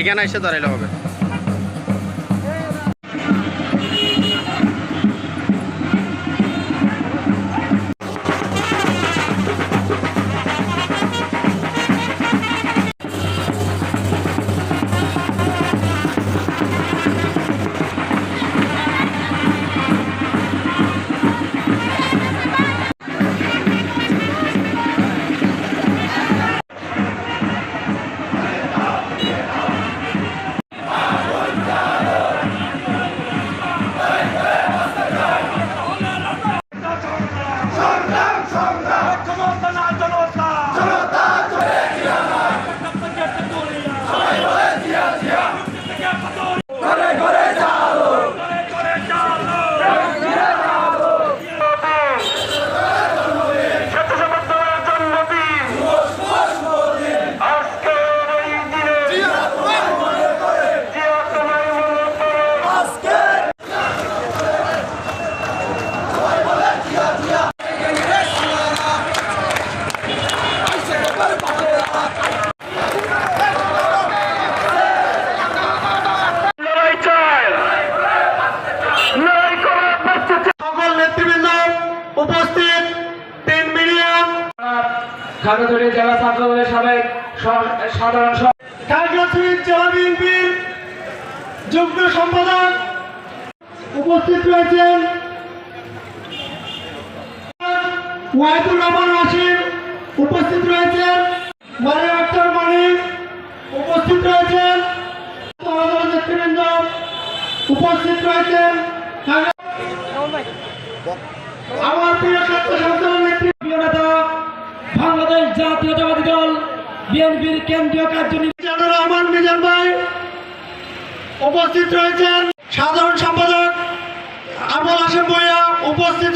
এখানে এসে দাঁড়াইলে হবে। খাগড়াছড়ি জেলা ছাত্রদলের সাবেক সাধারণ সভ- খাগড়াছড়ি জেলা বিএনপির যুগ্ম সম্পাদক উপস্থিত রয়েছেন ওয়াহিদুর রহমান ওয়াসিম উপস্থিত রয়েছেন মানে আক্তার মানিক উপস্থিত রয়েছেন নেতৃবৃন্দ উপস্থিত রয়েছেন আমার জাতীয়তাবাদী দল, বিএনপির কেন্দ্রীয় কার্যনির্বাহী রহমান, মিজান ভাই উপস্থিত রয়েছেন। সাধারণ সম্পাদক আবুল হাসেম ভূঁইয়া উপস্থিত